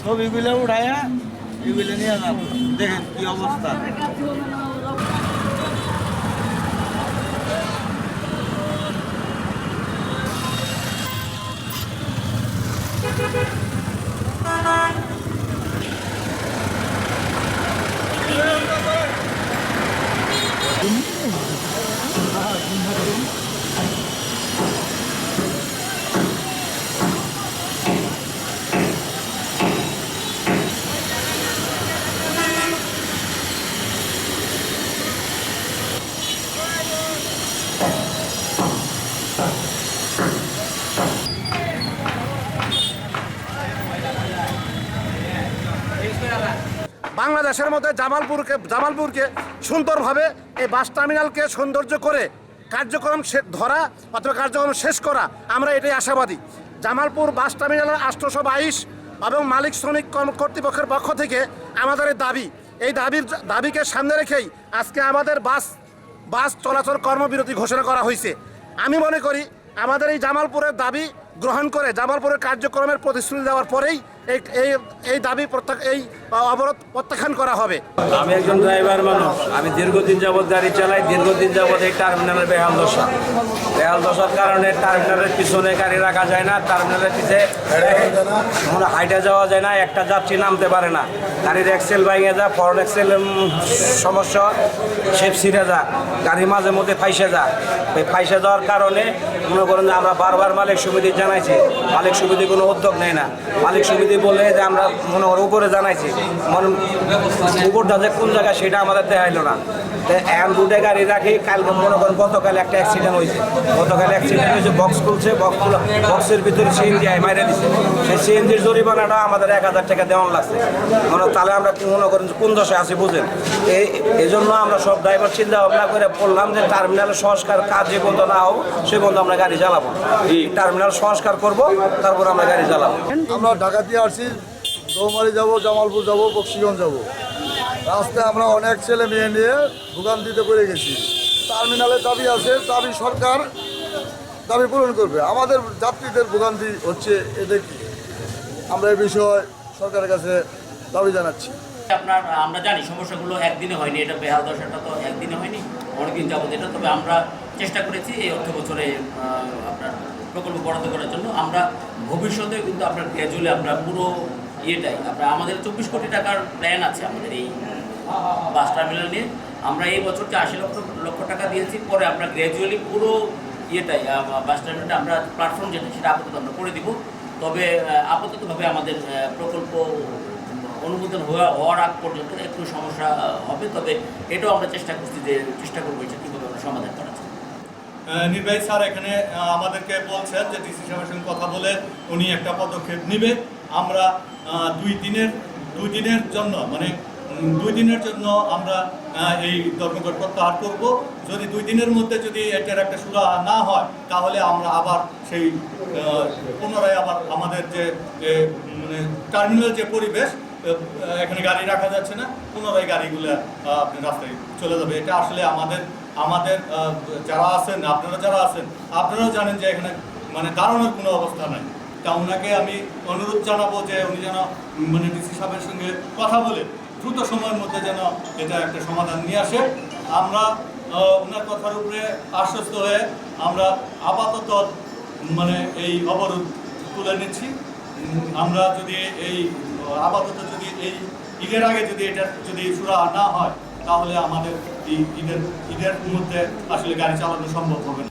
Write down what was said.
ছবিগুলো উঠায়া এগুলো নিয়ে যান দেখেন কি অবস্থা। বাংলাদেশের মধ্যে জামালপুরকে জামালপুরকে সুন্দরভাবে এই বাস টার্মিনালকে সৌন্দর্য করে কার্যক্রম ধরা অথবা কার্যক্রম শেষ করা, আমরা এটাই আশাবাদী। জামালপুর বাস টার্মিনালের আষ্টশো বাইশ এবং মালিক শ্রমিক কর্ম- কর্তৃপক্ষের পক্ষ থেকে আমাদের দাবি। এই দাবির দাবিকে সামনে রেখেই আজকে আমাদের বাস বাস চলাচল কর্মবিরতি ঘোষণা করা হয়েছে। আমি মনে করি আমাদের এই জামালপুরের দাবি গ্রহণ করে, জামালপুরের কার্যক্রমের প্রতিশ্রুতি দেওয়ার পরেই এই এই দাবি এই অবরোধ প্রত্যাখ্যান করা হবে। আমি একজন ড্রাইভার মানুষ। আমি দীর্ঘদিন যাবৎ গাড়ি চালাই, দীর্ঘদিন যাবৎ এই টার্মিনালের বেহাল দশা। বেহাল দশার কারণে টার্মিনালের পিছনে গাড়ি রাখা যায় না, টার্মিনালের পিছে মানে হাইটে যাওয়া যায় না, একটা যাত্রী নামতে পারে না। গাড়ির এক্সেল ভেঙে যা ফরন এক্সেল সমস্যা শেপ ছিঁড়ে যা, গাড়ি মাঝে মধ্যে ফাইসে যা। ওই ফাইসে যাওয়ার কারণে মনে করেন আমরা বারবার মালিক সমিতি জানাইছি, মালিক সমিতি কোনো উদ্যোগ নেয় না। মালিক সমিতি বলে যে আমরা মনে করো উপরে জানাইছি। মনে উপরটা যে কোন জায়গায় সেটা আমাদের দেখাইলো না। এখন দুটো গাড়ি রাখি কালকে মনে করেন গতকাল একটা অ্যাক্সিডেন্ট হয়েছে গতকাল অ্যাক্সিডেন্ট হয়েছে বক্স খুলছে বক্স বক্সের ভিতরে সিএনজি আই মাইরে দিচ্ছে সেই সিএনজির জরিমানাটা আমাদের এক হাজার টাকা দেওয়ান লাগছে। মনে হয় তাহলে আমরা মনে করেন যে কোন দশে আছি বুঝেন। এই এই জন্য আমরা সব ড্রাইভার চিন্তা ভাবনা করে বললাম যে টার্মিনালের সংস্কার কাজ যে পর্যন্ত না হোক সে পর্যন্ত আমরা গাড়ি চালাবো। এই টার্মিনাল সংস্কার করব তারপর আমরা গাড়ি চালাবো। আমরা ঢাকা দিয়ে আসছি দৌমারি যাব, জামালপুর যাব, বক্সিগঞ্জ যাব। রাস্তায় আমরা অনেক ছেলে মেয়ে নিয়ে দোকান দিতে করে গেছি। টার্মিনালে দাবি আছে, দাবি সরকার দাবি পূরণ করবে। আমাদের যাত্রীদের ভোগান্তি হচ্ছে কি আমরা এই বিষয়ে সরকারের কাছে দাবি জানাচ্ছি। আপনার, আমরা জানি সমস্যাগুলো একদিনে হয়নি, এটা বেহাল দশাটা তো একদিনে হয়নি, অনেকদিন যাবত। এটা তবে আমরা চেষ্টা করেছি এই অর্থ বছরে আপনার প্রকল্প বরাদ্দ করার জন্য। আমরা ভবিষ্যতে কিন্তু আপনার গ্র্যাজুয়ালি আমরা পুরো ইয়েটাই আপনার আমাদের চব্বিশ কোটি টাকার প্ল্যান আছে আমাদের এই বাস টার্মিনাল নিয়ে। আমরা এই বছরকে আশি লক্ষ লক্ষ টাকা দিয়েছি, পরে আমরা গ্র্যাজুয়ালি পুরো ইয়েটাই বাস টার্মিনালটা আমরা প্ল্যাটফর্ম যেটা, সেটা আপাতত আমরা করে দিব। তবে আপাততভাবে আমাদের প্রকল্প অনুমোদন হওয়া, হওয়ার আগ পর্যন্ত একটু সমস্যা হবে। তবে এটাও আমরা চেষ্টা করছি যে, চেষ্টা করব এটা কীভাবে আমরা সমাধান করা নির্বাহী স্যার এখানে আমাদেরকে বলছেন যে ডিসি সাহেবের সঙ্গে কথা বলে উনি একটা পদক্ষেপ নেবে। আমরা দুই দিনের দুই দিনের জন্য মানে দুই দিনের জন্য আমরা এই ধর্মঘট প্রত্যাহার করব। যদি দুই দিনের মধ্যে যদি এটার একটা সুরা না হয় তাহলে আমরা আবার সেই পুনরায় আবার আমাদের যে যে, মানে টার্মিনাল যে পরিবেশ এখানে গাড়ি রাখা যাচ্ছে না পুনরায় গাড়িগুলো আপনি রাস্তায় চলে যাবে। এটা আসলে আমাদের আমাদের যারা আছেন, আপনারা যারা আছেন, আপনারাও জানেন যে এখানে মানে দাঁড়ানোর কোনো অবস্থা নাই। তা ওনাকে আমি অনুরোধ জানাব যে উনি যেন মানে ডিসি সাহেবের সঙ্গে কথা বলে দ্রুত সময়ের মধ্যে যেন এটা একটা সমাধান নিয়ে আসে। আমরা ওনার কথার উপরে আশ্বস্ত হয়ে আমরা আপাতত মানে এই অবরোধ তুলে নিচ্ছি। আমরা যদি এই, আপাতত যদি এই ঈদের আগে যদি এটা যদি সুরা না হয় তাহলে আমাদের ঈদের ঈদের মধ্যে আসলে গাড়ি চালানো সম্ভব হবে না।